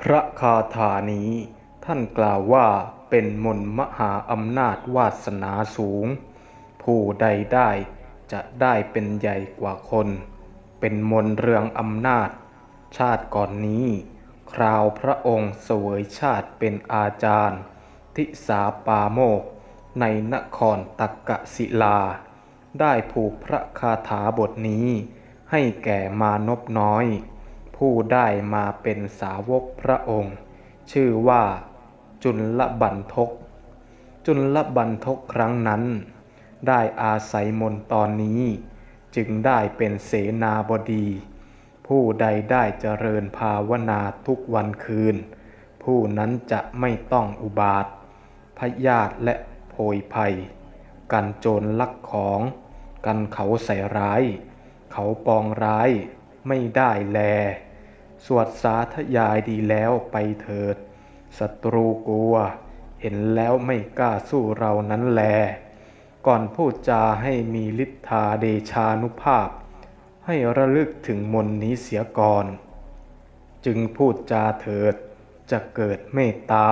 พระคาถานี้ท่านกล่าวว่าเป็นมนต์มหาอำนาจวาสนาสูง ผู้ใดได้จะได้เป็นใหญ่กว่าคน เป็นมนต์เรืองอำนาจ ชาติก่อนนี้ คราวพระองค์เสวยชาติเป็นอาจารย์ ทิสาปาโมก ในนครตักกศิลา ได้ผูกพระคาถาบทนี้ให้แก่มานพน้อย ผู้ได้มาเป็นสาวกพระองค์ ชื่อว่าจุลบันทก จุลบันทกครั้งนั้น ได้อาศัยมนต์ตอนนี้ จึงได้เป็นเสนาบดี ผู้ใดได้เจริญภาวนาทุกวันคืน ผู้นั้นจะไม่ต้องอุบาทพยาธิและโพยภัย กันโจรลักของ กันเขาใส่ร้าย เขาปองร้ายไม่ได้แล สวดสาธยายดีแล้วไปเถิดศัตรูกลัว เห็นแล้วไม่กล้าสู้เรานั้นแล ก่อนพูดจาให้มีฤทธาเดชานุภาพ ให้ระลึกถึงมนนี้เสียก่อน จึงพูดจาเถิด จะเกิดเมตตา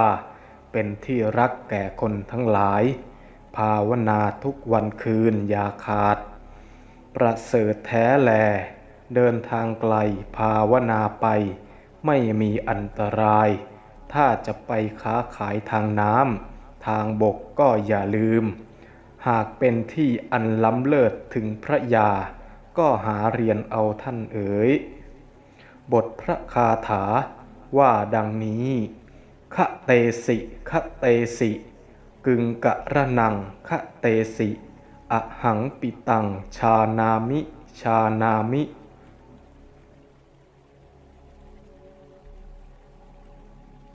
เป็นที่รักแก่คนทั้งหลาย ภาวนาทุกวันคืนอย่าขาด ประเสริฐแท้แล เดินทางไกลภาวนาไป ไม่มีอันตราย ถ้าจะไปค้าขายทางน้ำทางบกก็อย่าลืม หากเป็นที่อันล้ำเลิศถึงพระยา ก็หาเรียนเอาท่านเอ๋ย บทพระคาถาว่าดังนี้คะเตสิคะเตสิ กึงกะระนังคะเตสิ อหังปิตัง ชานามิ ชานามิ